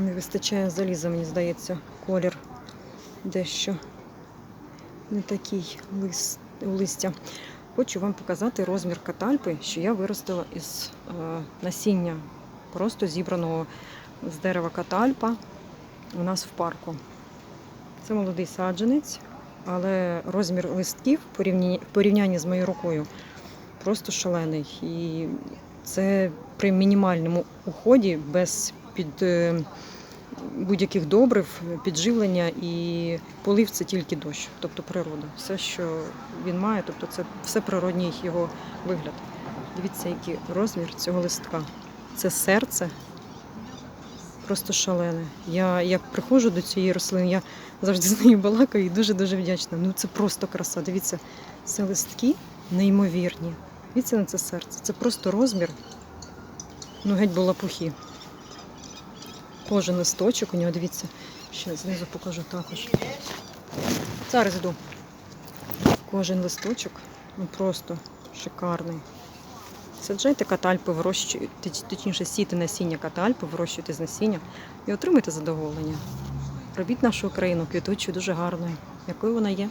Не вистачає заліза, мені здається, колір дещо не такий у листя. Хочу вам показати розмір катальпи, що я виростила із е, насіння, просто зібраного з дерева катальпа у нас в парку. Це молодий саджанець, але розмір листків в порівнянні, порівнянні з моєю рукою просто шалений. І це при мінімальному уході, без під е, будь-яких добрив, підживлення і полив це тільки дощ, тобто природа. Все, що він має, тобто це все природній його вигляд. Дивіться, який розмір цього листка. Це серце просто шалене. Я як приходжу до цієї рослини, я завжди з нею балакаю і дуже-дуже вдячна. Ну це просто краса. Дивіться, це листки неймовірні. Дивіться на це серце. Це просто розмір. Ну, геть була пухі. Кожен листочок у нього, дивіться, ще знизу покажу також. Зараз йду. Кожен листочок ну просто шикарний. Саджайте катальпи, вирощуйте, точ- точніше сійте насіння катальпи, вирощуйте з насіння і отримуйте задоволення. Робіть нашу Україну квітучою дуже гарною, якою вона є.